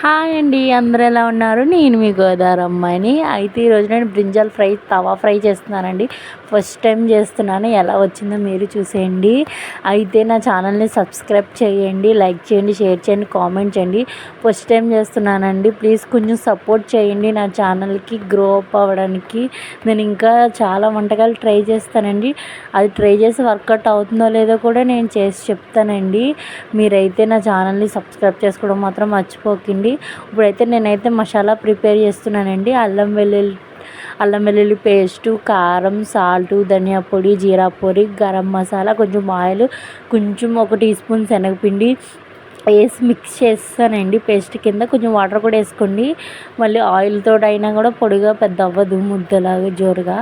Hi అండి అందరు ఎలా ఉన్నారు? నేను మీ గోదావరి అమ్మాయిని. అయితే ఈరోజు నేను బ్రింజాల్ ఫ్రై తవా ఫ్రై చేస్తున్నానండి. ఫస్ట్ టైం చేస్తున్నాను. ఎలా వచ్చిందో మీరు చూసేయండి. అయితే నా ఛానల్ని సబ్స్క్రైబ్ చేయండి లైక్ చేయండి షేర్ చేయండి కామెంట్ చేయండి. ఫస్ట్ టైం చేస్తున్నానండి. ప్లీజ్ కొంచెం సపోర్ట్ చేయండి నా ఛానల్కి గ్రో అప్ అవ్వడానికి. నేను ఇంకా చాలా వంటకాలు ట్రై చేస్తానండి. అది ట్రై చేసి వర్కౌట్ అవుతుందో లేదో కూడా నేను చేసి చెప్తానండి. మీరైతే నా ఛానల్ని సబ్స్క్రైబ్ చేసుకోవడం మాత్రం మర్చిపోకండి. అండి. ఇప్పుడైతే నేనైతే మసాలా ప్రిపేర్ చేస్తున్నానండి. అల్లం వెల్లుల్లి అల్లం వెల్లుల్లి పేస్టు కారం సాల్టు ధనియా పొడి జీరా పొడి గరం మసాలా కొంచెం ఆయిల్ కొంచెం ఒక టీ స్పూన్ శనగపిండి వేసి మిక్స్ చేస్తానండి. పేస్ట్ కింద కొంచెం వాటర్ కూడా వేసుకోండి. మళ్ళీ ఆయిల్తో అయినా కూడా పొడిగా పెద్ద అవ్వదు ముద్దలాగా జోరుగా.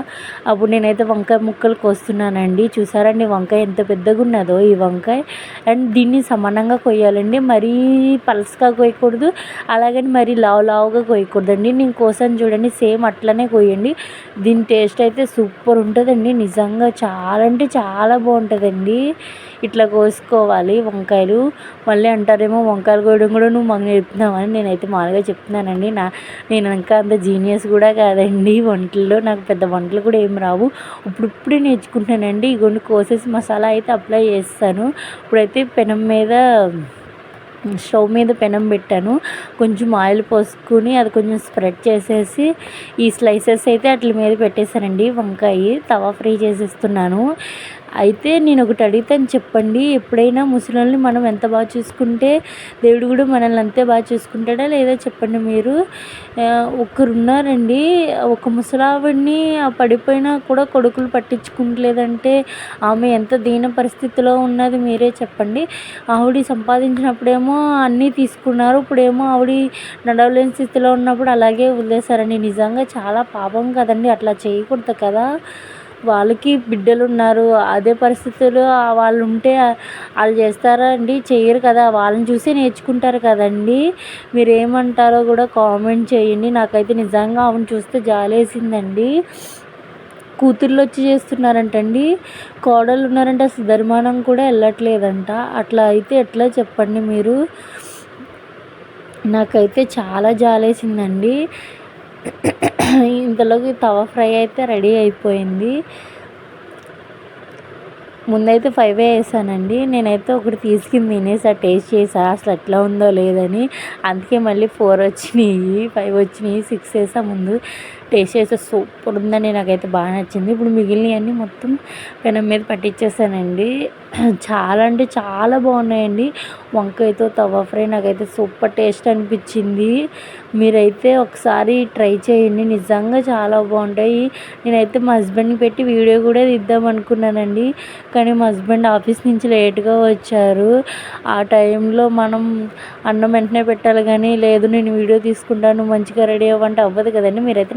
అప్పుడు నేనైతే వంకాయ ముక్కలు కోస్తున్నానండి. చూసారండి వంకాయ ఎంత పెద్దగా ఉన్నదో ఈ వంకాయ. అండ్ దీన్ని సమానంగా కొయ్యాలండి. మరీ పల్స్గా కొయ్యకూడదు. అలాగని మరీ లావు లావుగా కొయ్యకూడదండి. నేను కోసాను చూడండి సేమ్ అట్లనే కొయ్యండి. దీని టేస్ట్ అయితే సూపర్ ఉంటుందండి. నిజంగా చాలా అంటే చాలా బాగుంటుందండి. ఇట్లా కోసుకోవాలి వంకాయలు. మళ్ళీ అంటారేమో వంకాయలు కోయడం కూడా నువ్వు మాకు నేర్పుతున్నావని నేనైతే మామూలుగా చెప్తున్నానండి. నా నేను ఇంకా అంత జీనియస్ కూడా కాదండి. వంటల్లో నాకు పెద్ద వంటలు కూడా ఏం రావు. ఇప్పుడు ఇప్పుడే నేర్చుకుంటానండి ఇగోండి కోసేసి మసాలా అయితే అప్లై చేస్తాను. ఇప్పుడైతే పెనం మీద స్టవ్ మీద పెనం పెట్టాను. కొంచెం ఆయిల్ పోసుకుని అది కొంచెం స్ప్రెడ్ చేసేసి ఈ స్లైసెస్ అయితే అట్ల మీద పెట్టేశానండి. వంకాయ తవా ఫ్రై చేసేస్తున్నాను. అయితే నేను ఒకటి అడుగుతాను చెప్పండి. ఎప్పుడైనా ముసలిని మనం ఎంత బాగా చూసుకుంటే దేవుడు కూడా మనల్ని అంతే బాగా చూసుకుంటాడా లేదా చెప్పండి మీరు? ఒకరున్నారండి. ఒక ముసలావిడిని పడిపోయినా కూడా కొడుకులు పట్టించుకుంటలేదంటే ఆమె ఎంత దీన పరిస్థితిలో ఉన్నది మీరే చెప్పండి. ఆవిడ సంపాదించినప్పుడేమో అన్నీ తీసుకున్నారు. ఇప్పుడేమో ఆవిడ నడవలేని స్థితిలో ఉన్నప్పుడు అలాగే వదిలేశారండి. నిజంగా చాలా పాపం కదండి. అట్లా చేయకూడదు కదా. వాళ్ళకి బిడ్డలు ఉన్నారు అదే పరిస్థితుల్లో వాళ్ళు ఉంటే వాళ్ళు చేస్తారా అండి చేయరు కదా. వాళ్ళని చూసి నేర్చుకుంటారు కదండి. మీరు ఏమంటారో కూడా కామెంట్ చేయండి. నాకైతే నిజంగా ఆమెను చూస్తే జాలేసిందండి. కూతుర్లు వచ్చి చేస్తున్నారంటండి. కోడలు ఉన్నారంటే అసలు ధర్మానం కూడా వెళ్ళట్లేదంట. అట్లా అయితే ఎట్లా చెప్పండి మీరు? నాకైతే చాలా జాలేసిందండి. ఇంతలోకి తవ ఫ్రై అయితే రెడీ అయిపోయింది. ముందైతే ఫైవ్ వేసానండి నేనైతే ఒకటి తీసుకుని తినేసి ఆ టేస్ట్ చేసా. అసలు ఎట్లా ఉందో లేదని. అందుకే మళ్ళీ ఫోర్ వచ్చినాయి ఫైవ్ వచ్చినాయి సిక్స్ వేసా ముందు. టేస్ట్ చేసా. సూపర్ ఉందని నాకైతే బాగా నచ్చింది. ఇప్పుడు మిగిలినవన్నీ మొత్తం పెనం మీద పట్టించేసానండి. చాలా అంటే చాలా బాగున్నాయండి. వంకాయతో తవా ఫ్రై నాకైతే సూపర్ టేస్ట్ అనిపించింది. మీరైతే ఒకసారి ట్రై చేయండి. నిజంగా చాలా బాగుంటాయి. నేనైతే మా హస్బెండ్ని పెట్టి వీడియో కూడా తీద్దాం అనుకున్నానండి. కానీ మా హస్బెండ్ ఆఫీస్ నుంచి లేట్గా వచ్చారు. ఆ టైంలో మనం అన్నం వెంటనే పెట్టాలి కానీ లేదు నేను వీడియో తీసుకుంటాను మంచిగా రెడీ అవ్వంటే అవ్వదు కదండి. మీరైతే